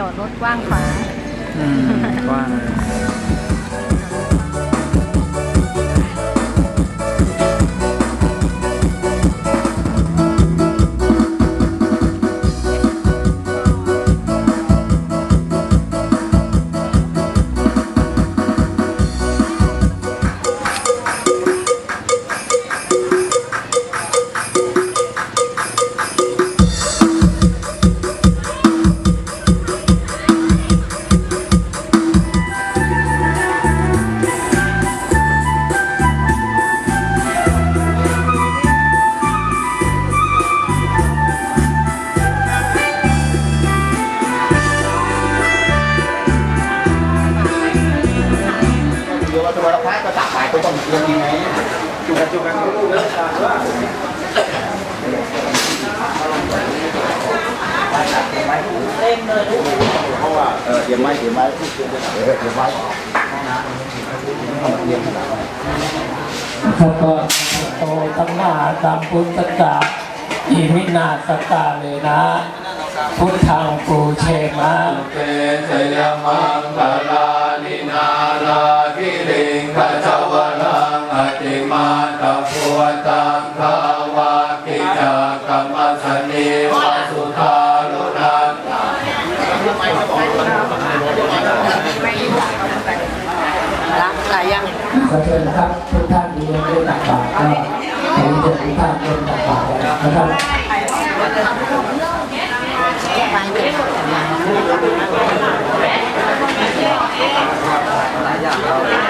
จอดรถกว้างขวาง อืมกว้าง เออเดี๋ยวไม่เดี๋ยวไม้เออเดี๋ยวไม้ข้าก็โตตั้งหน้าตามพุทธกาอิมินาสกาเลยนะ พุทธังปูเชมาเตชยมังคลานินาราคิริงขจว อติมาตะพัวตังขาวากิจากรรมสนีวาสุธาลุนันรักหลายยังขอเชิญนะครับทุกท่านที่ยังไม่ตักบาตรก็ขอเชิญทุกท่านร่วมตักบาตรนะครับ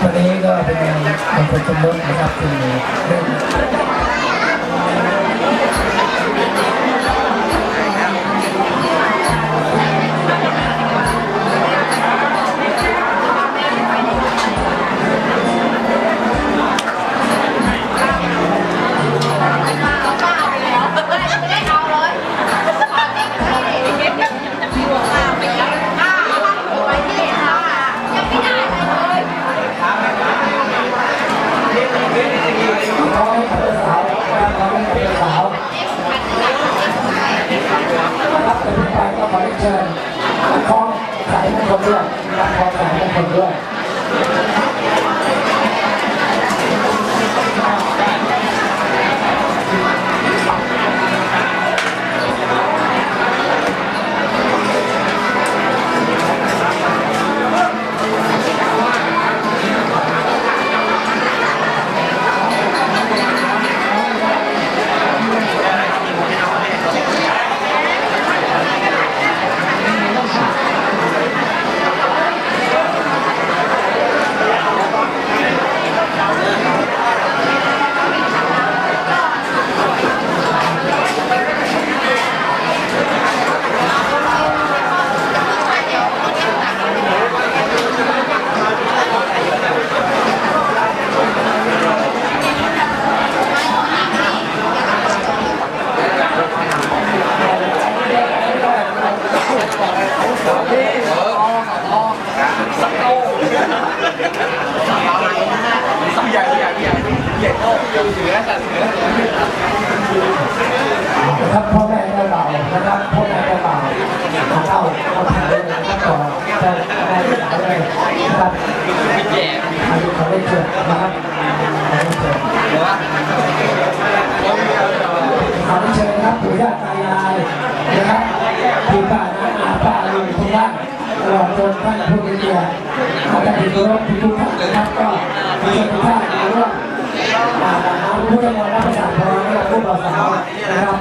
วันนี้ก็เป็นงานมงคลสมรสนะครับที่เรื่อง คขอเชิญครับผู้ใหญ่ใจลายนะครับพี่ป้าน้าอาป้าลุงทุกท่านตลอดจนท่านผู้เกียรติอาจารย์ทุกทุกท่านนะครับก็มีทุกท่านมาร่วมผู้จัดการรับประชาชนและผู้ประสานนะครับ